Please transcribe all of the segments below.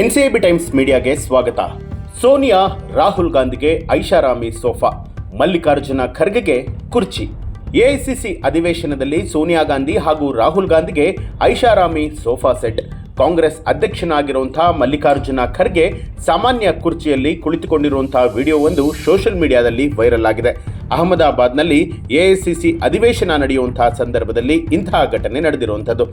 ಎನ್ಸಿಎಬಿ times ಮೀಡಿಯಾಗೆ ಸ್ವಾಗತ. ಸೋನಿಯಾ, ರಾಹುಲ್ ಗಾಂಧಿಗೆ ಐಷಾರಾಮಿ ಸೋಫಾ, ಮಲ್ಲಿಕಾರ್ಜುನ ಖರ್ಗೆಗೆ ಕುರ್ಚಿ. ಎಐಸಿಸಿ ಅಧಿವೇಶನದಲ್ಲಿ ಸೋನಿಯಾ ಗಾಂಧಿ ಹಾಗೂ ರಾಹುಲ್ ಗಾಂಧಿಗೆ ಐಷಾರಾಮಿ ಸೋಫಾ ಸೆಟ್. ಕಾಂಗ್ರೆಸ್ ಅಧ್ಯಕ್ಷನಾಗಿರುವಂತಹ ಮಲ್ಲಿಕಾರ್ಜುನ ಖರ್ಗೆ ಸಾಮಾನ್ಯ ಕುರ್ಚಿಯಲ್ಲಿ ಕುಳಿತುಕೊಂಡಿರುವಂತಹ ವಿಡಿಯೋ ಒಂದು ಸೋಷಿಯಲ್ ಮೀಡಿಯಾದಲ್ಲಿ ವೈರಲ್ ಆಗಿದೆ. ಅಹಮದಾಬಾದ್ನಲ್ಲಿ ಎಐಸಿಸಿ ಅಧಿವೇಶನ ನಡೆಯುವಂತಹ ಸಂದರ್ಭದಲ್ಲಿ ಇಂತಹ ಘಟನೆ ನಡೆದಿರುವಂಥದ್ದು.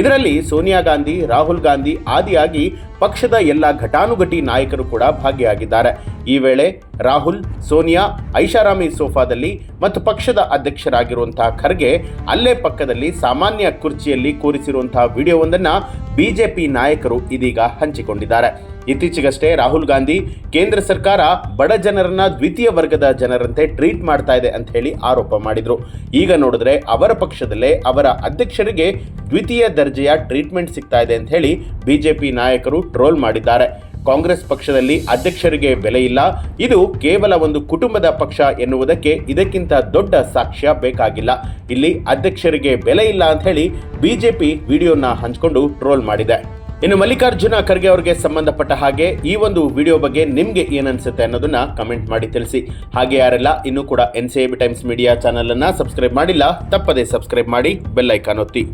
ಇದರಲ್ಲಿ ಸೋನಿಯಾ ಗಾಂಧಿ, ರಾಹುಲ್ ಗಾಂಧಿ ಆದಿಯಾಗಿ ಪಕ್ಷದ ಎಲ್ಲ ಘಟಾನುಘಟಿ ನಾಯಕರು ಕೂಡ ಭಾಗಿಯಾಗಿದ್ದಾರೆ. ಈ ವೇಳೆ ರಾಹುಲ್, ಸೋನಿಯಾ, ಐಷಾರಾಮಿ ಸೋಫಾದಲ್ಲಿ ಮತ್ತು ಪಕ್ಷದ ಅಧ್ಯಕ್ಷರಾಗಿರುವಂತಹ ಖರ್ಗೆ ಅಲ್ಲೇ ಪಕ್ಕದಲ್ಲಿ ಸಾಮಾನ್ಯ ಕುರ್ಚಿಯಲ್ಲಿ ಕೂರಿಸಿರುವಂತಹ ವಿಡಿಯೋವೊಂದನ್ನು ಬಿಜೆಪಿ ನಾಯಕರು ಇದೀಗ ಹಂಚಿಕೊಂಡಿದ್ದಾರೆ. ಇತ್ತೀಚೆಗಷ್ಟೇ ರಾಹುಲ್ ಗಾಂಧಿ ಕೇಂದ್ರ ಸರ್ಕಾರ ಬಡ ಜನರನ್ನ ದ್ವಿತೀಯ ವರ್ಗದ ಜನರಂತೆ ಟ್ರೀಟ್ ಮಾಡ್ತಾ ಇದೆ ಅಂತ ಹೇಳಿ ಆರೋಪ ಮಾಡಿದ್ರು. ಈಗ ನೋಡಿದ್ರೆ ಅವರ ಪಕ್ಷದಲ್ಲೇ ಅವರ ಅಧ್ಯಕ್ಷರಿಗೆ ದ್ವಿತೀಯ ದರ್ಜೆಯ ಟ್ರೀಟ್ಮೆಂಟ್ ಸಿಗ್ತಾ ಇದೆ ಅಂತ ಹೇಳಿ ಬಿಜೆಪಿ ನಾಯಕರು ಟ್ರೋಲ್ ಮಾಡಿದ್ದಾರೆ. ಕಾಂಗ್ರೆಸ್ ಪಕ್ಷದಲ್ಲಿ ಅಧ್ಯಕ್ಷರಿಗೆ ಬೆಲೆ ಇಲ್ಲ. ಇದು ಕೇವಲ ಒಂದು ಕುಟುಂಬದ ಪಕ್ಷ ಎನ್ನುವುದಕ್ಕೆ ಇದಕ್ಕಿಂತ ದೊಡ್ಡ ಸಾಕ್ಷ್ಯ ಬೇಕಾಗಿಲ್ಲ. ಇಲ್ಲಿ ಅಧ್ಯಕ್ಷರಿಗೆ ಬೆಲೆ ಇಲ್ಲ ಅಂತ ಹೇಳಿ ಬಿಜೆಪಿ ವಿಡಿಯೋನ ಹಂಚಿಕೊಂಡು ಟ್ರೋಲ್ ಮಾಡಿದೆ. ಇನ್ನು ಮಲ್ಲಿಕಾರ್ಜುನ ಖರ್ಗೆ ಅವರಿಗೆ ಸಂಬಂಧಪಟ್ಟ ಹಾಗೆ ಈ ಒಂದು ವಿಡಿಯೋ ಬಗ್ಗೆ ನಿಮ್ಗೆ ಏನನ್ಸುತ್ತೆ ಅನ್ನೋದನ್ನ ಕಮೆಂಟ್ ಮಾಡಿ ತಿಳಿಸಿ. ಹಾಗೆ ಯಾರೆಲ್ಲ ಇನ್ನೂ ಕೂಡ N C Times media channel ಅನ್ನ ಸಬ್ಸ್ಕ್ರೈಬ್ ಮಾಡಿಲ್ಲ, ತಪ್ಪದೇ ಸಬ್ಸ್ಕ್ರೈಬ್ ಮಾಡಿ ಬೆಲ್ಲೈಕಾನ್ ಒತ್ತಿ.